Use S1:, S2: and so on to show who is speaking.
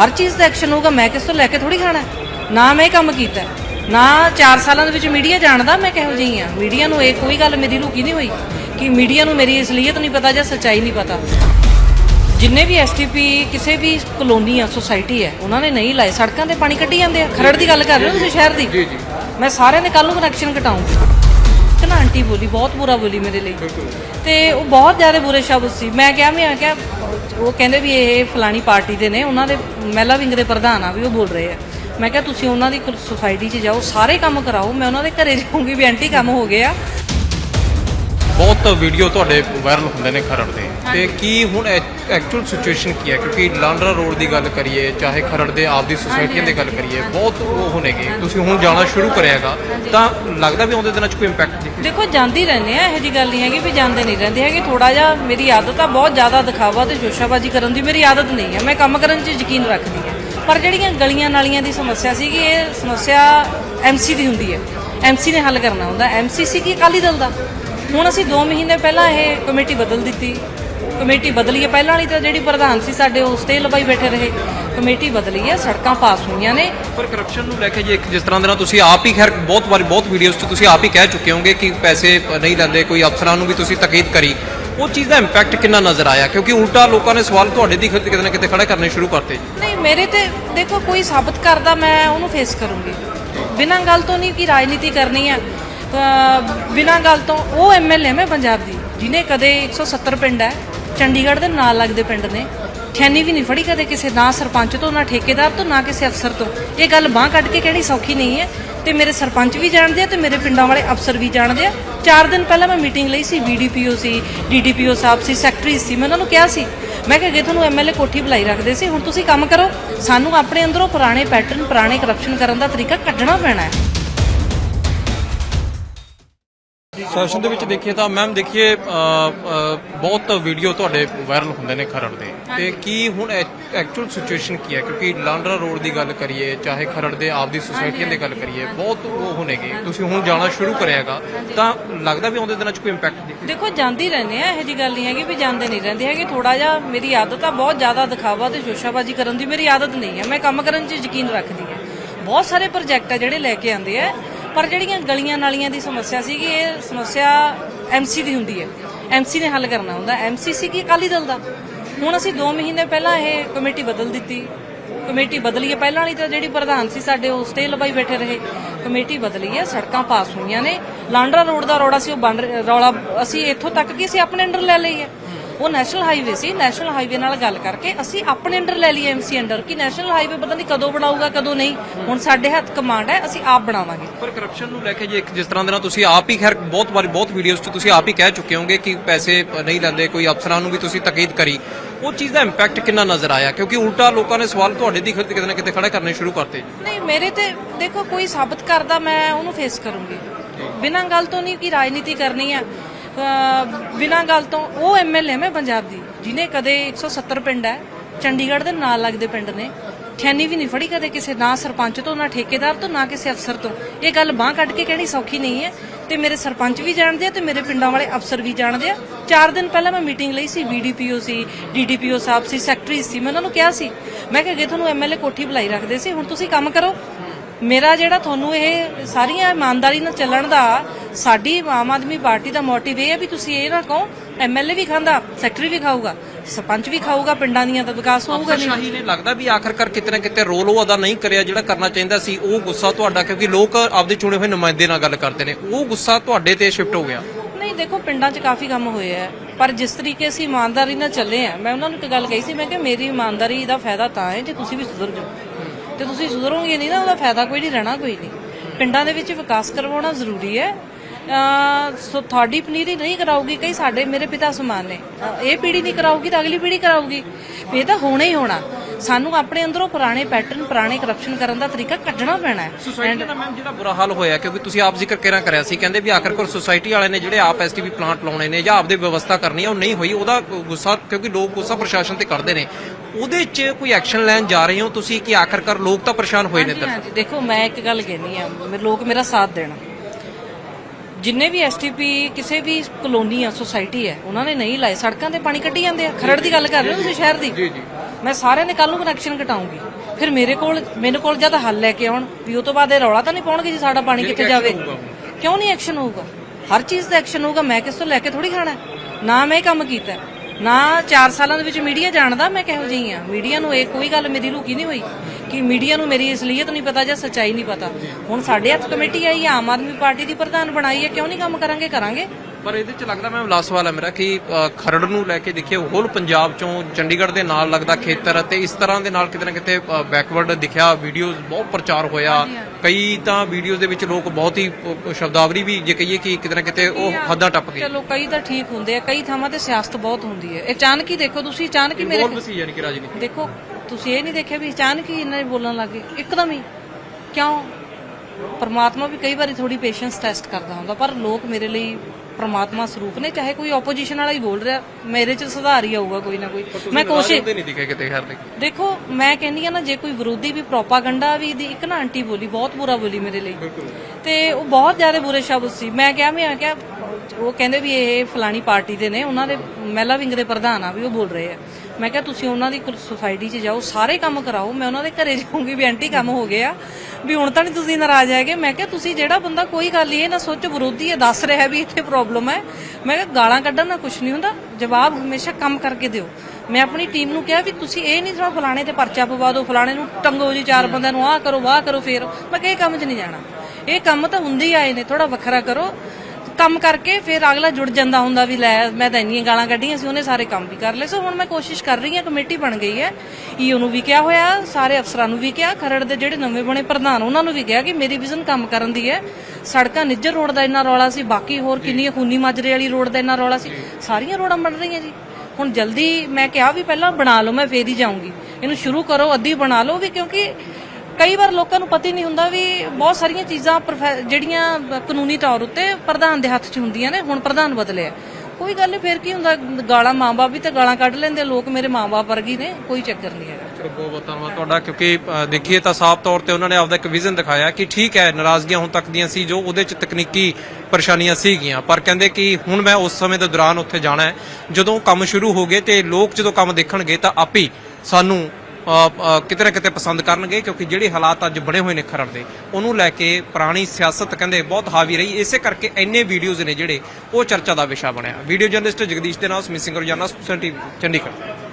S1: ਹਰ ਚੀਜ਼ ਦਾ ਐਕਸ਼ਨ ਹੋਊਗਾ ਮੈਂ ਕਿਸ ਤੋਂ ਲੈ ਕੇ ਥੋੜੀ ਖਾਣਾ। ਨਾ ਮੈਂ ਇਹ ਕੰਮ ਕੀਤਾ। ਨਾ 4 ਸਾਲਾਂ ਦੇ ਵਿੱਚ ਮੀਡੀਆ ਜਾਣਦਾ ਮੈਂ ਕਿਹੋ ਜਿਹੀ ਆ ਮੀਡੀਆ ਨੂੰ ਇਹ ਕੋਈ ਗੱਲ ਮੇਰੀ ਰੁਕੀ ਨਹੀਂ ਹੋਈ ਕਿ ਮੀਡੀਆ ਨੂੰ ਮੇਰੀ ਅਸਲੀਅਤ ਨਹੀਂ ਪਤਾ ਜਾਂ ਸੱਚਾਈ ਨਹੀਂ ਪਤਾ। ਜਿੰਨੇ ਵੀ ਐਸਟੀਪੀ ਕਿਸੇ ਵੀ ਕਲੋਨੀ ਆ ਸੁਸਾਇਟੀ ਹੈ ਉਹਨਾਂ ਨੇ ਨਹੀਂ ਲਾਏ। ਸੜਕਾਂ ਤੇ ਪਾਣੀ ਕੱਢੀ ਜਾਂਦੇ ਆ। ਖਰੜ ਦੀ ਗੱਲ ਕਰ ਰਹੇ ਹੋ ਤੁਸੀਂ ਸ਼ਹਿਰ ਦੀ? ਜੀ ਜੀ। ਮੈਂ ਸਾਰਿਆਂ ਦੇ ਕੱਲ ਨੂੰ ਕਨੈਕਸ਼ਨ ਘਟਾਉਂਗੀ ਕਨਾ ਆਂਟੀ ਬੋਲੀ ਬਹੁਤ ਬੁਰਾ ਬੋਲੀ ਮੇਰੇ ਲਈ। ਤੇ ਉਹ ਬਹੁਤ ਜ਼ਿਆਦਾ ਬੁਰੇ ਸ਼ਬਦ ਸੀ। ਮੈਂ ਕਿਹਾ ਮੈਂ ਕਿਹਾ ਉਹ ਕਹਿੰਦੇ ਵੀ ਇਹ ਫਲਾਣੀ ਪਾਰਟੀ ਦੇ ਨੇ, ਉਹਨਾਂ ਦੇ ਮਹਿਲਾ ਵਿੰਗ ਦੇ ਪ੍ਰਧਾਨ ਆ ਵੀ ਉਹ ਬੋਲ ਰਹੇ ਆ। ਮੈਂ ਕਿਹਾ, ਤੁਸੀਂ ਉਹਨਾਂ ਦੀ ਸੁਸਾਇਟੀ 'ਚ ਜਾਓ, ਸਾਰੇ ਕੰਮ ਕਰਾਓ, ਮੈਂ ਉਹਨਾਂ ਦੇ ਘਰੇ ਜਾਊਂਗੀ ਵੀ ਐਂਟੀ ਕੰਮ ਹੋ ਗਏ ਆ।
S2: ਬਹੁਤ ਵੀਡੀਓ ਤੁਹਾਡੇ ਵਾਇਰਲ ਹੁੰਦੇ ਨੇ ਖਰੜ ਦੇ। ਤੇ ਕੀ ਹੁਣ ਐਕਚੁਅਲ ਸਿਚੁਏਸ਼ਨ ਕੀ ਹੈ? ਕਿਉਂਕਿ ਲਾਂਡਰਾ ਰੋਡ ਦੀ ਗੱਲ ਕਰੀਏ ਚਾਹੇ ਖਰੜ ਦੇ ਆਪ ਦੀ ਸੁਸਾਇਟੀਆਂ ਦੀ ਗੱਲ ਕਰੀਏ ਬਹੁਤ ਉਹ ਹੋਣਗੇ। ਤੁਸੀਂ ਹੁਣ ਜਾਣਾ ਸ਼ੁਰੂ ਕਰਿਆਗਾ ਤਾਂ ਲੱਗਦਾ ਵੀ ਆਉਂਦੇ ਦਿਨਾਂ 'ਚ ਕੋਈ ਇੰਪੈਕਟ ਦਿਖੇ
S1: ਦੇਖੋ ਜਾਂਦੀ ਰਹਿੰਦੇ ਆ ਇਹੋ ਜੀ ਗੱਲ ਨਹੀਂ ਹੈਗੀ ਵੀ ਜਾਂਦੇ ਨਹੀਂ ਰਹਿੰਦੇ ਹੈਗੇ। ਥੋੜਾ ਜਿਹਾ ਮੇਰੀ ਆਦਤ ਆ ਬਹੁਤ ਜ਼ਿਆਦਾ ਦਿਖਾਵਾ ਤੇ ਸ਼ੋਸ਼ਾਬਾਜੀ ਕਰਨ ਦੀ ਮੇਰੀ ਆਦਤ ਨਹੀਂ ਹੈ ਮੈਂ ਕੰਮ ਕਰਨ 'ਚ ਯਕੀਨ ਰੱਖਦੀ ਹਾਂ ਪਰ ਜਿਹੜੀਆਂ ਗਲੀਆਂ ਨਾਲੀਆਂ ਦੀ ਸਮੱਸਿਆ ਸੀਗੀ ਇਹ ਸਮੱਸਿਆ ਐਮਸੀ ਦੀ ਹੁੰਦੀ ਹੈ ਐਮਸੀ ਨੇ ਹੱਲ ਕਰਨਾ ਹੁੰਦਾ। ਐਮਸੀ ਸੀ ਕੀ ਅਕਾਲੀ ਦਲ ਦਾ? ਹੁਣ ਅਸੀਂ 2 ਮਹੀਨੇ ਪਹਿਲਾਂ ਇਹ ਕਮੇਟੀ ਬਦਲ ਦਿੱਤੀ। ਕਮੇਟੀ ਬਦਲੀ ਹੈ। ਪਹਿਲਾਂ ਵਾਲੀ ਤਾਂ ਜਿਹੜੀ ਪ੍ਰਧਾਨ ਸੀ ਸਾਡੇ ਉਸ ਤੇ ਲਵਾਈ ਬੈਠੇ ਰਹੇ। ਕਮੇਟੀ ਬਦਲੀ ਹੈ ਸੜਕਾਂ ਪਾਸ ਹੋਈਆਂ ਨੇ।
S2: ਪਰ ਕਰਪਸ਼ਨ ਨੂੰ ਲੈ ਕੇ ਜੇ ਇੱਕ ਜਿਸ ਤਰ੍ਹਾਂ ਦੇ ਨਾਲ ਤੁਸੀਂ ਆਪ ਹੀ ਖੈਰ ਬਹੁਤ ਵਾਰੀ ਬਹੁਤ ਵੀਡੀਓਜ਼ 'ਚ ਤੁਸੀਂ ਆਪ ਹੀ ਕਹਿ ਚੁੱਕੇ ਹੋਗੇ ਕਿ ਪੈਸੇ ਨਹੀਂ ਲੈਂਦੇ ਕੋਈ ਅਫਸਰਾਂ ਨੂੰ ਵੀ ਤੁਸੀਂ ਤਕੀਦ ਕਰੀ। ਉਹ ਚੀਜ਼ ਦਾ ਇੰਪੈਕਟ ਕਿੰਨਾ ਨਜ਼ਰ ਆਇਆ? ਕਿਉਂਕਿ ਉਲਟਾ ਲੋਕਾਂ ਨੇ ਸਵਾਲ ਤੁਹਾਡੇ ਦੀ ਖਿ- ਕਿਤੇ ਨਾ ਕਿਤੇ ਖੜਾ ਕਰਨੇ ਸ਼ੁਰੂ ਕਰਤੇ।
S1: ਨਹੀਂ ਮੇਰੇ ਤੇ ਦੇਖੋ ਕੋਈ ਸਾਬਤ ਕਰਦਾ ਮੈਂ ਉਹਨੂੰ ਫੇਸ ਕਰੂੰਗੀ। ਬਿਨਾਂ ਗੱਲ ਤੋਂ ਨਹੀਂ ਕਿ ਰਾਜਨੀਤੀ ਕਰਨੀ ਆ ਬਿਨਾਂ ਗੱਲ ਤੋਂ ਉਹ ਐਮਐਲਏ ਮੈਂ ਪੰਜਾਬ ਦੀ ਜਿਹਨੇ ਕਦੇ 170 ਪਿੰਡ ਹੈ ਚੰਡੀਗੜ੍ਹ ਦੇ ਨਾਲ ਲੱਗਦੇ ਪਿੰਡ ਨੇ। ਠੈਨੀ ਵੀ ਨਹੀਂ ਫੜੀ ਕਦੇ ਕਿਸੇ ਨਾ ਸਰਪੰਚ ਤੋਂ, ਨਾ ਠੇਕੇਦਾਰ ਤੋਂ, ਨਾ ਕਿਸੇ ਅਫਸਰ ਤੋਂ। ਇਹ ਗੱਲ ਬਾਹ ਕੱਢ ਕੇ ਕਹਿਣੀ ਸੌਖੀ ਨਹੀਂ ਹੈ। ਤੇ ਮੇਰੇ ਸਰਪੰਚ ਵੀ ਜਾਣਦੇ ਆ ਤੇ ਮੇਰੇ ਪਿੰਡਾਂ ਵਾਲੇ ਅਫਸਰ ਵੀ ਜਾਣਦੇ ਆ। ਚਾਰ ਦਿਨ ਪਹਿਲਾਂ ਮੈਂ ਮੀਟਿੰਗ ਲਈ ਸੀ ਬੀਡੀਪੀਓ ਸੀ ਡੀਡੀਪੀਓ ਸਾਹਿਬ ਸੀ, ਸੈਕਟਰੀ ਸੀ, ਮੈਂ ਉਹਨਾਂ ਨੂੰ ਕਿਹਾ ਸੀ। ਮੈਂ ਕਿਹਾ ਜੇ ਤੁਹਾਨੂੰ ਐਮਐਲਏ ਕੋਠੀ ਬੁਲਾਈ ਰੱਖਦੇ ਸੀ, ਹੁਣ ਤੁਸੀਂ ਕੰਮ ਕਰੋ। ਸਾਨੂੰ ਆਪਣੇ ਅੰਦਰੋਂ ਪੁਰਾਣੇ ਪੈਟਰਨ ਪੁਰਾਣੇ ਕਰਪਸ਼ਨ ਕਰਨ ਦਾ ਤਰੀਕਾ ਕੱਢਣਾ ਪੈਣਾ ਹੈ।
S2: ਸੈਸ਼ਨ ਦੇ ਵਿੱਚ ਦੇਖੀਏ ਤਾਂ ਮੈਮ ਦੇਖੀਏ ਬਹੁਤ ਵੀਡੀਓ ਤੁਹਾਡੇ ਵਾਇਰਲ ਹੁੰਦੇ ਨੇ ਖਰੜ ਦੇ। ਤੇ ਕੀ ਹੁਣ ਐਕਚੁਅਲ ਸਿਚੁਏਸ਼ਨ ਕੀ ਹੈ? ਕਿਉਂਕਿ ਲਾਂਡਰਾ ਰੋਡ ਦੀ ਗੱਲ ਕਰੀਏ ਚਾਹੇ ਖਰੜ ਦੇ ਆਪ ਦੀ ਸੁਸਾਇਟੀਆਂ ਦੀ ਗੱਲ ਕਰੀਏ ਬਹੁਤ ਉਹ ਹੋਣਗੇ। ਤੁਸੀਂ ਹੁਣ ਜਾਣਾ ਸ਼ੁਰੂ ਕਰਿਆਗਾ ਤਾਂ ਲੱਗਦਾ ਵੀ ਆਉਂਦੇ ਦਿਨਾਂ 'ਚ ਕੋਈ ਇੰਪੈਕਟ ਦਿਖੇ?
S1: ਦੇਖੋ ਜਾਂਦੀ ਰਹਿੰਦੇ ਆ ਇਹੋ ਜੀ ਗੱਲ ਨਹੀਂ ਹੈਗੀ ਵੀ ਜਾਂਦੇ ਨਹੀਂ ਰਹਿੰਦੇ ਹੈਗੇ। ਥੋੜਾ ਜਿਹਾ ਮੇਰੀ ਆਦਤ ਆ ਬਹੁਤ ਜ਼ਿਆਦਾ ਦਿਖਾਵਾ ਤੇ ਸ਼ੋਸ਼ਾਬਾਜੀ ਕਰਨ ਦੀ ਮੇਰੀ ਆਦਤ ਨਹੀਂ ਹੈ ਮੈਂ ਕੰਮ ਕਰਨ 'ਚ ਯਕੀਨ ਰੱਖਦੀ ਹਾਂ ਬਹੁਤ ਸਾਰੇ ਪ੍ਰੋਜੈਕਟ ਆ ਜਿਹੜੇ ਲੈ ਕੇ ਆਂਦੇ ਆ ਪਰ ਜਿਹੜੀਆਂ ਗਲੀਆਂ ਨਾਲੀਆਂ ਦੀ ਸਮੱਸਿਆ ਸੀਗੀ, ਇਹ ਸਮੱਸਿਆ ਐਮਸੀ ਦੀ ਹੁੰਦੀ ਹੈ। ਐਮਸੀ ਨੇ ਹੱਲ ਕਰਨਾ ਹੁੰਦਾ। ਐਮਸੀ ਸੀ ਕੀ ਅਕਾਲੀ ਦਲ ਦਾ। ਹੁਣ ਅਸੀਂ 2 ਮਹੀਨੇ ਪਹਿਲਾਂ ਇਹ ਕਮੇਟੀ ਬਦਲ ਦਿੱਤੀ। ਕਮੇਟੀ ਬਦਲੀ ਹੈ। ਪਹਿਲਾਂ ਵਾਲੀ ਤਾਂ ਜਿਹੜੀ ਪ੍ਰਧਾਨ ਸੀ ਸਾਡੇ, ਉਹ ਤੇ ਲਵਾਈ ਬੈਠੇ ਰਹੇ। ਕਮੇਟੀ ਬਦਲੀ ਹੈ। ਸੜਕਾਂ ਪਾਸ ਹੋਈਆਂ ਨੇ। ਲਾਂਡਰਾ ਰੋਡ ਦਾ ਰੋੜਾ ਸੀ, ਉਹ ਬਣ ਰਿਹਾ- ਰੌਲਾ ਅਸੀਂ ਇੱਥੋਂ ਤੱਕ ਕਿ ਅਸੀਂ ਆਪਣੇ ਅੰਡਰ ਲੈ ਲਈ ਹੈ। ਉਹ ਨੈਸ਼ਨਲ ਹਾਈਵੇ ਸੀ ਨੈਸ਼ਨਲ ਹਾਈਵੇ ਨਾਲ ਗੱਲ ਕਰਕੇ ਅਸੀਂ ਆਪਣੇ ਅੰਡਰ ਲੈ ਲਈ ਐਮਸੀ ਅੰਡਰ ਕਿ ਨੈਸ਼ਨਲ ਹਾਈਵੇ ਪਤਾ ਨਹੀਂ ਕਦੋਂ ਬਣਾਊਗਾ ਕਦੋਂ ਨਹੀਂ। ਹੁਣ ਸਾਡੇ ਹੱਥ ਕਮਾਂਡ ਹੈ ਅਸੀਂ ਆਪ ਬਣਾਵਾਂਗੇ।
S2: ਪਰ ਕਰਪਸ਼ਨ ਨੂੰ ਲੈ ਕੇ ਜੇ ਇੱਕ ਜਿਸ ਤਰ੍ਹਾਂ ਦੇ ਨਾਲ ਤੁਸੀਂ ਆਪ ਹੀ ਖੈਰ ਬਹੁਤ ਵਾਰੀ ਬਹੁਤ ਵੀਡੀਓਜ਼ 'ਚ ਤੁਸੀਂ ਆਪ ਹੀ ਕਹਿ ਚੁੱਕੇ ਹੋਗੇ ਕਿ ਪੈਸੇ ਨਹੀਂ ਲੈਂਦੇ ਕੋਈ ਅਫਸਰਾਂ ਨੂੰ ਵੀ ਤੁਸੀਂ ਤਕੀਦ ਕਰੀ। ਉਹ ਚੀਜ਼ ਦਾ ਇੰਪੈਕਟ ਕਿੰਨਾ ਨਜ਼ਰ ਆਇਆ? ਕਿਉਂਕਿ ਉਲਟਾ ਲੋਕਾਂ ਨੇ ਸਵਾਲ ਤੁਹਾਡੇ ਦੀ ਖਿ- ਕਿਤੇ ਨਾ ਕਿਤੇ ਖੜਾ ਕਰਨੇ ਸ਼ੁਰੂ ਕਰਤੇ।
S1: ਨਹੀਂ ਮੇਰੇ ਤੇ ਦੇਖੋ ਕੋਈ ਸਾਬਤ ਕਰਦਾ ਮੈਂ ਉਹਨੂੰ ਫੇਸ ਕਰੂੰਗੀ। ਬਿਨਾਂ ਗੱਲ ਤੋਂ ਨਹੀਂ ਕਿ ਰਾਜਨੀਤੀ ਕਰਨੀ ਆ। ਬਿਨਾਂ ਗੱਲ ਤੋਂ ਉਹ ਐਮਐਲਏ ਮੈਂ ਪੰਜਾਬ ਦੀ, ਜਿਹਨੇ ਕਦੇ 170 ਪਿੰਡ ਹੈ, ਚੰਡੀਗੜ੍ਹ ਦੇ ਨਾਲ ਲੱਗਦੇ ਪਿੰਡ ਨੇ ਠੈਨੀ ਵੀ ਨਹੀਂ ਫੜੀ ਕਦੇ ਕਿਸੇ, ਨਾ ਸਰਪੰਚ ਤੋਂ, ਨਾ ਠੇਕੇਦਾਰ ਤੋਂ, ਨਾ ਕਿਸੇ ਅਫਸਰ ਤੋਂ। ਇਹ ਗੱਲ ਬਾਹ ਕੱਢ ਕੇ ਕਹਿਣੀ ਸੌਖੀ ਨਹੀਂ ਹੈ, ਤੇ ਮੇਰੇ ਸਰਪੰਚ ਵੀ ਜਾਣਦੇ ਆ, ਤੇ ਮੇਰੇ ਪਿੰਡਾਂ ਵਾਲੇ ਅਫਸਰ ਵੀ ਜਾਣਦੇ ਆ। ਚਾਰ ਦਿਨ ਪਹਿਲਾਂ ਮੈਂ ਮੀਟਿੰਗ ਲਈ ਸੀ ਬੀਡੀਪੀਓ ਸੀ ਡੀਡੀਪੀਓ ਸਾਹਿਬ ਸੀ, ਸੈਕਟਰੀ ਸੀ, ਮੈਂ ਉਹਨਾਂ ਨੂੰ ਕਿਹਾ ਸੀ, ਮੈਂ ਕਿਹਾ ਕਿ ਤੁਹਾਨੂੰ ਐਮਐਲਏ ਕੋਠੀ ਬੁਲਾਈ ਰੱਖਦੇ ਸੀ, ਹੁਣ ਤੁਸੀਂ ਕੰਮ ਕਰੋ। ਮੇਰਾ ਜਿਹੜਾ ਤੁਹਾਨੂੰ ਇਹ ਸਾਰੀਆਂ ਇਮਾਨਦਾਰੀ ਨਾਲ ਚੱਲਣ ਦਾ ਸਾਡੀ ਆਮ ਆਦਮੀ ਪਾਰਟੀ ਦਾ ਮੋਟਿਵ ਇਹ ਹੈ ਵੀ ਤੁਸੀਂ ਇਹ ਨਾ ਕਹੋ ਐਮਐਲਏ ਵੀ ਖਾਂਦਾ ਸੈਕਟਰੀ ਵੀ ਖਾਊਗਾ ਸਰਪੰਚ ਵੀ ਖਾਊਗਾ ਪਿੰਡਾਂ ਦੀਆਂ ਦਾ ਵਿਕਾਸ ਹੋਊਗਾ ਨਹੀਂ
S2: ਸ਼ਾਹੀ ਨੇ ਲੱਗਦਾ ਵੀ ਆਖਰਕਾਰ ਕਿਤੇ ਨਾ ਕਿਤੇ ਰੋਲ ਉਹ ਅਦਾ ਨਹੀਂ ਕਰਿਆ ਜਿਹੜਾ ਕਰਨਾ ਚਾਹੀਦਾ ਸੀ ਉਹ ਗੁੱਸਾ ਤੁਹਾਡਾ ਕਿਉਂਕਿ ਲੋਕ ਆਪਦੇ ਚੁਣੇ ਹੋਏ ਨੁਮਾਇੰਦੇ ਨਾਲ ਗੱਲ ਕਰਦੇ ਨੇ ਉਹ ਗੁੱਸਾ ਤੁਹਾਡੇ ਤੇ ਸ਼ਿਫਟ ਹੋ ਗਿਆ।
S1: ਨਹੀਂ ਦੇਖੋ ਪਿੰਡਾਂ 'ਚ ਕਾਫੀ ਕੰਮ ਹੋਏ ਆ ਪਰ ਜਿਸ ਤਰੀਕੇ ਅਸੀਂ ਇਮਾਨਦਾਰੀ ਨਾਲ ਚੱਲੇ ਆ ਮੈਂ ਉਹਨਾਂ ਨੂੰ ਇੱਕ ਗੱਲ ਕਹੀ ਸੀ ਮੈਂ ਕਿ ਮੇਰੀ ਇਮਾਨਦਾਰੀ ਦਾ ਫਾਇਦਾ ਤਾਂ ਹੈ ਜੇ ਤੁਸੀਂ ਵੀ ਸੁਧਰ ਜਾਓ। ਤੇ ਤੁਸੀਂ ਸੁਧਰੋਗੇ ਨਹੀਂ ਨਾ ਉਹਦਾ ਫਾਇਦਾ ਕੋਈ ਨਹੀਂ ਰਹਿਣਾ ਕੋਈ ਨਹੀਂ ਪਿੰਡਾਂ ਦੇ ਵਿੱਚ ਵਿਕਾਸ ਕਰਵਾਉਣਾ ਜ਼ਰੂਰੀ ਹੈ ਸੋ ਤੁਹਾਡੀ ਪਨੀਰੀ ਨਹੀਂ ਕਰਾਊਗੀ ਕਈ ਸਾਡੇ ਮੇਰੇ ਪਿਤਾ ਸਮਾਨ ਨੇ। ਇਹ ਪੀੜ੍ਹੀ ਨਹੀਂ ਕਰਾਊਗੀ ਤਾਂ ਅਗਲੀ ਪੀੜ੍ਹੀ ਕਰਾਊਗੀ। ਇਹ ਤਾਂ ਹੋਣਾ ਹੀ ਹੋਣਾ। ਸਾਨੂੰ ਆਪਣੇ ਅੰਦਰੋਂ ਪੁਰਾਣੇ ਪੈਟਰਨ ਪੁਰਾਣੇ ਕਰਪਸ਼ਨ ਕਰਨ ਦਾ ਤਰੀਕਾ ਕੱਢਣਾ ਪੈਣਾ ਹੈ।
S2: ਸੁਸਾਇਟੀ ਦਾ ਮੈਮ ਜਿਹੜਾ ਬੁਰਾ ਹਾਲ ਹੋਇਆ ਕਿਉਂਕਿ ਤੁਸੀਂ ਆਪ ਜ਼ਿਕਰ ਕਰਿਆ ਸੀ? ਕਹਿੰਦੇ ਵੀ ਆਖਰਕਾਰ ਸੁਸਾਇਟੀ ਵਾਲੇ ਨੇ ਜਿਹੜੇ ਆਪ ਐਸਟੀਵੀ ਪਲਾਂਟ ਲਾਉਣੇ ਨੇ ਜਾਂ ਆਪਦੇ ਵਿਵਸਥਾ ਕਰਨੀ ਆ ਉਹ ਨਹੀਂ ਹੋਈ। ਉਹਦਾ ਗੁੱਸਾ ਕਿਉਂਕਿ ਲੋਕ ਗੁੱਸਾ ਪ੍ਰਸ਼ਾਸਨ ਤੇ ਕਰਦੇ ਨੇ। ਉਹਦੇ 'ਚ ਕੋਈ ਐਕਸ਼ਨ ਲੈਣ ਜਾ ਰਹੇ ਹੋ ਤੁਸੀਂ ਕਿ ਆਖਰਕਾਰ ਲੋਕ ਤਾਂ ਪਰੇਸ਼ਾਨ ਹੋਏ ਨੇ
S1: ਹਾਂਜੀ ਦੇਖੋ ਮੈਂ ਇੱਕ ਗੱਲ ਕਹਿਣੀ ਆ। ਲੋਕ ਮੇਰਾ ਸਾਥ ਦੇਣ। ਜਿੰਨੇ ਵੀ ਐਸਟੀਪੀ ਕਿਸੇ ਵੀ ਕਲੋਨੀ ਆ ਸੁਸਾਇਟੀ ਹੈ ਉਹਨਾਂ ਨੇ ਨਹੀਂ ਲਾਏ। ਸੜਕਾਂ ਤੇ ਪਾਣੀ ਕੱਢੀ ਜਾਂਦੇ ਆ। ਖਰੜ ਦੀ ਗੱਲ ਕਰ ਰਹੇ ਹੋ ਤੁਸੀਂ ਸ਼ਹਿਰ ਦੀ?
S2: ਜੀ ਜੀ।
S1: ਮੈਂ ਸਾਰਿਆਂ ਦੇ ਕੱਲ ਨੂੰ ਕਨੈਕਸ਼ਨ ਘਟਾਉਂਗੀ ਫਿਰ ਮੇਰੇ ਕੋਲ ਮੇਰੇ ਕੋਲ ਜਦ ਹੱਲ ਲੈ ਕੇ ਆਉਣ ਵੀ ਉਹ ਤੋਂ ਬਾਅਦ ਇਹ ਰੌਲਾ ਤਾਂ ਨਹੀਂ ਪਾਉਣਗੇ ਜੀ ਸਾਡਾ ਪਾਣੀ ਕਿੱਥੇ ਜਾਵੇ? ਕਿਉਂ ਨਹੀਂ ਐਕਸ਼ਨ ਹੋਊਗਾ? ਹਰ ਚੀਜ਼ ਦਾ ਐਕਸ਼ਨ ਹੋਊਗਾ। ਮੈਂ ਕਿਸ ਤੋਂ ਲੈ ਕੇ ਥੋੜੀ ਖਾਣਾ। ਨਾ ਮੈਂ ਇਹ ਕੰਮ ਕੀਤਾ। ਨਾ 4 ਸਾਲਾਂ ਦੇ ਵਿੱਚ ਮੀਡੀਆ ਜਾਣਦਾ ਮੈਂ ਕਿਹੋ ਜਿਹੀ ਆ। ਮੀਡੀਆ ਨੂੰ ਇਹ ਕੋਈ ਗੱਲ ਮੇਰੀ ਲੁਕੀ ਨਹੀਂ ਹੋਈ? ਕਿ ਮੀਡੀਆ ਨੂੰ ਮੇਰੀ ਅਸਲੀਅਤ ਨਹੀਂ ਪਤਾ ਜਾਂ ਸੱਚਾਈ ਨਹੀਂ ਪਤਾ। ਹੁਣ ਸਾਡੇ ਹੱਥ ਕਮੇਟੀ ਆਈ ਹੈ, ਆਮ ਆਦਮੀ ਪਾਰਟੀ ਦੀ ਪ੍ਰਧਾਨ ਬਣਾਈ ਹੈ ਕਿਉਂ ਨਹੀਂ ਕੰਮ ਕਰਾਂਗੇ? ਕਰਾਂਗੇ?
S2: ਪਰ ਇਹਦੇ ਚ ਲੱਗਦਾ ਮੈਮ ਲਾਸਟ ਸਵਾਲ ਹੈ ਮੇਰਾ ਕਿ ਖਰੜ ਨੂੰ ਲੈ ਕੇ ਦੇਖੀਏ ਹੋਲ ਪੰਜਾਬ ਚੋਂ ਚੰਡੀਗੜ੍ਹ ਦੇ ਨਾਲ ਲੱਗਦਾ ਖੇਤਰ ਅਤੇ ਇਸ ਤਰ੍ਹਾਂ ਦੇ ਨਾਲ ਕਿਤੇ ਨਾ ਕਿਤੇ ਬੈਕਵਰਡ ਦਿਖਿਆ ਵੀਡੀਓਜ਼ ਬਹੁਤ ਪ੍ਰਚਾਰ ਹੋਇਆ। ਕਈ ਤਾਂ ਵੀਡੀਓਜ਼ ਦੇ ਵਿੱਚ ਲੋਕ ਬਹੁਤ ਹੀ ਸ਼ਬਦਾਵਲੀ ਵੀ ਜੇ ਕਹੀਏ ਕਿ ਕਿਤੇ ਨਾ ਕਿਤੇ ਉਹ ਹੱਦਾਂ ਟੱਪ ਗਏ
S1: ਚਲੋ ਕਈ ਤਾਂ ਠੀਕ ਹੁੰਦੇ ਆ ਕਈ ਥਾਵਾਂ ਤੇ ਸਿਆਸਤ ਬਹੁਤ ਹੁੰਦੀ ਹੈ। ਅਚਾਨਕ ਹੀ ਦੇਖੋ ਤੁਸੀਂ ਅਚਾਨਕ ਹੀ ਮੇਰੇ ਦੇਖੋ ਤੁਸੀਂ ਇਹ ਨਹੀਂ ਦੇਖਿਆ ਵੀ ਅਚਾਨਕ ਹੀ ਇਹਨਾਂ ਨੇ ਬੋਲਣ ਲੱਗੇ ਇੱਕਦਮ ਹੀ। ਕਿਉਂ? ਪਰਮਾਤਮਾ ਵੀ ਕਈ ਵਾਰੀ ਥੋੜੀ ਪੇਸ਼ੈਂਸ ਟੈਸਟ ਕਰਦਾ ਹੁੰਦਾ ਪਰ ਲੋਕ ਮੇਰੇ ਲਈ ਪਰਮਾਤਮਾ ਸਰੂਪ ਨੇ ਚਾਹੇ ਕੋਈ ਆਪੋਜੀਸ਼ਨ ਵਾਲਾ ਹੀ ਬੋਲ ਰਿਹਾ ਮੇਰੇ ਚ ਸੁਧਾਰ ਹੀ ਆਊਗਾ ਕੋਈ ਨਾ ਕੋਈ। ਮੈਂ ਕੋਸ਼ਿਸ਼
S2: ਨਹੀਂ ਦਿਖੇ ਕਿਤੇ ਦੇ
S1: ਦੇਖੋ ਮੈਂ ਕਹਿੰਦੀ ਆ ਨਾ ਜੇ ਕੋਈ ਵਿਰੋਧੀ ਵੀ ਪ੍ਰੋਪਾਗੈਂਡਾ ਵੀ ਦੀ ਇੱਕ ਨਾ ਆਂਟੀ ਬੋਲੀ ਬਹੁਤ ਬੁਰਾ ਬੋਲੀ ਮੇਰੇ ਲਈ। ਤੇ ਉਹ ਬਹੁਤ ਜ਼ਿਆਦਾ ਬੁਰੇ ਸ਼ਬਦ ਸੀ। ਮੈਂ ਕਿਹਾ ਮੈਂ ਕਿਹਾ ਉਹ ਕਹਿੰਦੇ ਵੀ ਇਹ ਫਲਾਣੀ ਪਾਰਟੀ ਦੇ ਨੇ ਉਹਨਾਂ ਦੇ ਮਹਿਲਾ ਵਿੰਗ ਦੇ ਪ੍ਰਧਾਨ ਆ ਵੀ ਉਹ ਬੋਲ ਰਹੇ ਆ। ਮੈਂ ਕਿਹਾ ਤੁਸੀਂ ਉਹਨਾਂ ਦੀ ਸੁਸਾਇਟੀ 'ਚ ਜਾਓ ਸਾਰੇ ਕੰਮ ਕਰਾਓ। ਮੈਂ ਉਹਨਾਂ ਦੇ ਘਰੇ ਜਾਊਂਗੀ ਵੀ ਆਂਟੀ ਕੰਮ ਹੋ ਗਿਆ। ਵੀ ਹੁਣ ਤਾਂ ਨਹੀਂ ਤੁਸੀਂ ਨਾਰਾਜ਼ ਹੈਗੇ। ਮੈਂ ਕਿਹਾ ਤੁਸੀਂ ਜਿਹੜਾ ਬੰਦਾ ਕੋਈ ਗੱਲ ਇਹ ਨਾ ਸੋਚੋ ਵਿਰੋਧੀ ਹੈ ਦੱਸ ਰਿਹਾ ਵੀ ਇੱਥੇ ਪ੍ਰੋਬਲਮ ਹੈ। ਮੈਂ ਕਿਹਾ ਗਾਲਾਂ ਕੱਢਣ ਨਾਲ ਕੁਝ ਨਹੀਂ ਹੁੰਦਾ। ਜਵਾਬ ਹਮੇਸ਼ਾ ਕੰਮ ਕਰਕੇ ਦਿਓ। ਮੈਂ ਆਪਣੀ ਟੀਮ ਨੂੰ ਕਿਹਾ ਵੀ ਤੁਸੀਂ ਇਹ ਨਹੀਂ ਥੋੜਾ ਫਲਾਣੇ ਤੇ ਪਰਚਾ ਪਵਾ ਦਿਓ ਫਲਾਣੇ ਨੂੰ ਟੰਗੋ ਜੀ ਚਾਰ ਬੰਦਿਆਂ ਨੂੰ ਆਹ ਕਰੋ ਵਾਹ ਕਰੋ ਫੇਰ। ਮੈਂ ਕਿਹਾ ਇਹ ਕੰਮ 'ਚ ਨਹੀਂ ਜਾਣਾ। ਇਹ ਕੰਮ ਤਾਂ ਹੁੰਦੇ ਹੀ ਆਏ ਨੇ ਥੋੜਾ ਵੱਖਰਾ ਕਰੋ। ਕੰਮ ਕਰਕੇ ਫਿਰ ਅਗਲਾ ਜੁੜ ਜਾਂਦਾ ਹੁੰਦਾ ਵੀ ਲੈ ਮੈਂ ਤਾਂ ਇੰਨੀਆਂ ਗਾਲਾਂ ਕੱਢੀਆਂ ਸੀ ਉਹਨੇ ਸਾਰੇ ਕੰਮ ਵੀ ਕਰ ਲਏ। ਸੋ ਹੁਣ ਮੈਂ ਕੋਸ਼ਿਸ਼ ਕਰ ਰਹੀ ਹਾਂ ਕਮੇਟੀ ਬਣ ਗਈ ਹੈ। ਈਓ ਨੂੰ ਵੀ ਕਿਹਾ ਹੋਇਆ ਸਾਰੇ ਅਫਸਰਾਂ ਨੂੰ ਵੀ ਕਿਹਾ ਖਰੜ ਦੇ ਜਿਹੜੇ ਨਵੇਂ ਬਣੇ ਪ੍ਰਧਾਨ ਉਹਨਾਂ ਨੂੰ ਵੀ ਕਿਹਾ ਕਿ ਮੇਰੀ ਵਿਜ਼ਨ ਕੰਮ ਕਰਨ ਦੀ ਹੈ। ਸੜਕਾਂ ਨਿੱਜਰ ਰੋਡ ਦਾ ਇੰਨਾ ਰੌਲਾ ਸੀ ਬਾਕੀ ਹੋਰ ਕਿੰਨੀਆਂ ਖੂਨੀ ਮਾਜਰੇ ਵਾਲੀ ਰੋਡ ਦਾ ਇੰਨਾ ਰੌਲਾ ਸੀ ਸਾਰੀਆਂ ਰੋਡਾਂ ਬਣ ਰਹੀਆਂ ਜੀ। ਹੁਣ ਜਲਦੀ ਮੈਂ ਕਿਹਾ ਵੀ ਪਹਿਲਾਂ ਬਣਾ ਲਓ ਮੈਂ ਫੇਰ ਹੀ ਜਾਊਂਗੀ। ਇਹਨੂੰ ਸ਼ੁਰੂ ਕਰੋ ਅੱਧੀ ਬਣਾ ਲਓ ਵੀ ਕਿਉਂਕਿ ਕਈ ਵਾਰ ਲੋਕਾਂ ਨੂੰ ਪਤਾ ਹੀ ਨਹੀਂ ਹੁੰਦਾ ਵੀ ਬਹੁਤ ਸਾਰੀਆਂ ਚੀਜ਼ਾਂ ਜਿਹੜੀਆਂ ਕਾਨੂੰਨੀ ਤੌਰ ਉੱਤੇ ਪ੍ਰਧਾਨ ਦੇ ਹੱਥ 'ਚ ਹੁੰਦੀਆਂ ਨੇ, ਹੁਣ ਪ੍ਰਧਾਨ ਬਦਲਿਆ ਕੋਈ ਗੱਲ ਨਹੀਂ ਫਿਰ ਕੀ ਹੁੰਦਾ, ਗਾਲਾਂ ਮਾਂ-ਬਾਪ ਵੀ ਤਾਂ ਗਾਲਾਂ ਕੱਢ ਲੈਂਦੇ ਲੋਕ ਮੇਰੇ ਮਾਂ-ਬਾਪ ਵਰਗੀ ਨੇ, ਕੋਈ ਚੱਕਰ ਨਹੀਂ ਹੈਗਾ।
S2: ਬਹੁਤ ਬਹੁਤ ਧੰਨਵਾਦ ਤੁਹਾਡਾ, ਕਿਉਂਕਿ ਦੇਖੀਏ ਤਾਂ ਸਾਫ਼ ਤੌਰ ਤੇ ਉਹਨਾਂ ਨੇ ਆਪਦਾ ਇੱਕ ਵਿਜ਼ਨ ਦਿਖਾਇਆ ਕਿ ਠੀਕ ਹੈ, ਨਾਰਾਜ਼ਗੀਆਂ ਹੁਣ ਤੱਕ ਦੀਆਂ ਸੀ, ਜੋ ਉਹਦੇ ਚ ਤਕਨੀਕੀ ਪਰੇਸ਼ਾਨੀਆਂ ਸੀਗੀਆਂ। ਪਰ ਕਹਿੰਦੇ ਕਿ ਹੁਣ ਮੈਂ ਉਸ ਸਮੇਂ ਦੇ ਦੌਰਾਨ ਉੱਥੇ ਜਾਣਾ ਹੈ, ਜਦੋਂ ਕੰਮ ਸ਼ੁਰੂ ਹੋ ਗਏ ਤੇ ਲੋਕ ਜਦੋਂ ਕੰਮ ਦੇਖਣਗੇ ਤਾਂ ਆਪੇ ਹੀ ਸਾਨੂੰ ਕਿਤੇ ਨਾ ਕਿਤੇ ਪਸੰਦ ਕਰਨਗੇ, ਕਿਉਂਕਿ ਜਿਹੜੇ ਹਾਲਾਤ ਅੱਜ ਬਣੇ ਹੋਏ ਨੇ ਖਰੜ ਦੇ, ਉਹਨੂੰ ਲੈ ਕੇ ਪੁਰਾਣੀ ਸਿਆਸਤ ਕਹਿੰਦੇ ਬਹੁਤ ਹਾਵੀ ਰਹੀ। ਇਸੇ ਕਰਕੇ ਇੰਨੇ ਵੀਡੀਓਜ਼ ਨੇ ਜਿਹੜੇ, ਉਹ ਚਰਚਾ ਦਾ ਵਿਸ਼ਾ ਬਣਿਆ। ਵੀਡੀਓ ਜਰਨਲਿਸਟ ਜਗਦੀਸ਼ ਦੇ ਨਾਲ ਸੁਮਿਤ ਸਿੰਘ ਰੋਜ਼ਾਨਾ ਸਪੋਕਸਨ ਟੀਵੀ, ਚੰਡੀਗੜ੍ਹ।